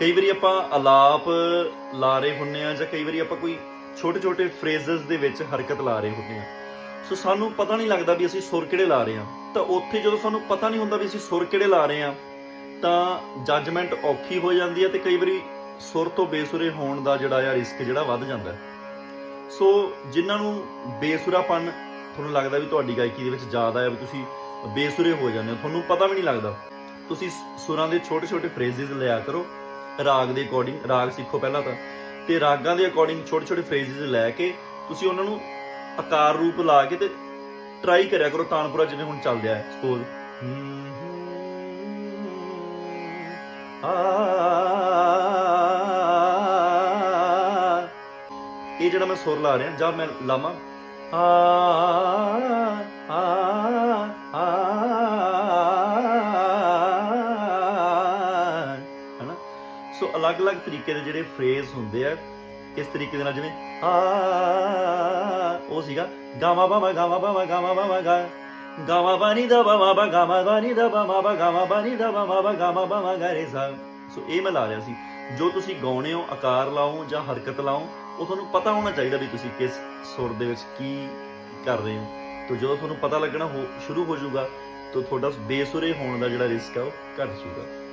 ਕਈ ਵਾਰੀ ਆਪਾਂ ਅਲਾਪ ਲਾ ਰਹੇ ਹੁੰਨੇ ਆ ਜਾਂ ਕਈ ਵਾਰੀ ਆਪਾਂ ਕੋਈ ਛੋਟੇ ਛੋਟੇ ਫਰੇਜ਼ਸ ਦੇ ਵਿੱਚ ਹਰਕਤ ਲਾ ਰਹੇ ਹੁੰਨੇ ਆ ਸੋ ਸਾਨੂੰ ਪਤਾ ਨਹੀਂ ਲੱਗਦਾ ਵੀ ਅਸੀਂ ਸੁਰ ਕਿਹੜੇ ਲਾ ਰਹੇ ਆ ਤਾਂ ਉੱਥੇ ਜਦੋਂ ਸਾਨੂੰ ਪਤਾ ਨਹੀਂ ਹੁੰਦਾ ਵੀ ਅਸੀਂ ਸੁਰ ਕਿਹੜੇ ਲਾ ਰਹੇ ਆ ਤਾਂ ਜੱਜਮੈਂਟ ਔਖੀ ਹੋ ਜਾਂਦੀ ਹੈ ਤੇ ਕਈ ਵਾਰੀ ਸੁਰ ਤੋਂ ਬੇਸੁਰੇ ਹੋਣ ਦਾ ਜਿਹੜਾ ਆ ਰਿਸਕ ਜਿਹੜਾ ਵੱਧ ਜਾਂਦਾ ਸੋ ਜਿਨ੍ਹਾਂ ਨੂੰ ਬੇਸੁਰਾਪਨ ਤੁਹਾਨੂੰ ਲੱਗਦਾ ਵੀ ਤੁਹਾਡੀ ਗਾਇਕੀ ਦੇ ਵਿੱਚ ਜ਼ਿਆਦਾ ਆ ਵੀ ਤੁਸੀਂ ਬੇਸੁਰੇ ਹੋ ਜਾਂਦੇ ਹੋ, ਤੁਹਾਨੂੰ ਪਤਾ ਵੀ ਨਹੀਂ ਲੱਗਦਾ। ਤੁਸੀਂ ਸੁਰਾਂ ਦੇ ਛੋਟੇ ਛੋਟੇ ਫਰੇਜ਼ਸ ਲਿਆ ਕਰੋ। ਰਾਗ ਦੇ ਅਕੋਰਡਿੰਗ ਰਾਗ ਸਿੱਖੋ ਪਹਿਲਾਂ ਤਾਂ। ਤੇ ਰਾਗਾਂ ਦੇ ਅਕੋਰਡਿੰਗ ਛੋਟੇ ਛੋਟੇ ਫਰੇਜ਼ਸ ਲੈ ਕੇ ਤੁਸੀਂ ਉਹਨਾਂ ਨੂੰ ਆਕਾਰ ਰੂਪ ਲਾ ਕੇ ਤੇ ਟਰਾਈ ਕਰਿਆ ਕਰੋ ਤਾਨਪੁਰਾ ਜਿਵੇਂ ਹੁਣ ਚੱਲਦਿਆ ਹੈ ਸਪੋਜ਼ ਇਹ ਜਿਹੜਾ ਮੈਂ ਸੁਰ ਲਾ ਰਿਹਾ, ਜਾਂ ਮੈਂ ਲਾਵਾਂ। ਆ ਸੋ ਅਲੱਗ-ਅਲੱਗ ਤਰੀਕੇ ਦੇ ਜਿਹੜੇ ਫਰੇਜ਼ ਹੁੰਦੇ ਆ, ਇਸ ਤਰੀਕੇ ਦੇ ਨਾਲ ਜਿਵੇਂ, ਆ, ਉਹ ਸੀਗਾ ਗਾਮਾ ਬਾਮਾ ਗਾਮਾ ਬਾਮਾ ਗਾਮਾ ਬਾਮਾ ਗਾ ਗਾਮਾ ਬਾਨੀ ਦਾ ਬਾਮਾ ਬਾ ਗਾਮਾ ਬਾਨੀ ਦਾ ਬਾਮਾ ਬਾ ਗਾਮਾ ਬਾਨੀ ਦਾ ਬਾਮਾ ਬਾ ਗਾਮਾ ਬਾਮਾ ਗਾ ਰੇ ਸਾ। ਸੋ ਇਹ ਮੈਂ ਲਾ ਰਿਹਾ ਸੀ, ਜੋ ਤੁਸੀਂ ਗਾਉਣੇ ਹੋ, ਆਕਾਰ ਲਾਓ ਜਾਂ ਹਰਕਤ ਲਾਓ, ਉਹ ਤੁਹਾਨੂੰ ਪਤਾ ਹੋਣਾ ਚਾਹੀਦਾ ਵੀ ਤੁਸੀਂ ਕਿਸ ਸੁਰ ਦੇ ਵਿੱਚ ਕੀ ਕਰ ਰਹੇ ਹੋ। ਤਾਂ ਜਦੋਂ ਤੁਹਾਨੂੰ ਪਤਾ ਲੱਗਣਾ ਹੋ, ਸ਼ੁਰੂ ਹੋ ਜਾਊਗਾ, ਤਾਂ ਤੁਹਾਡਾ ਬੇਸੁਰੇ ਹੋਣ ਦਾ ਜਿਹੜਾ ਰਿਸਕ ਹੈ ਉਹ ਘਟ ਜਾਊਗਾ।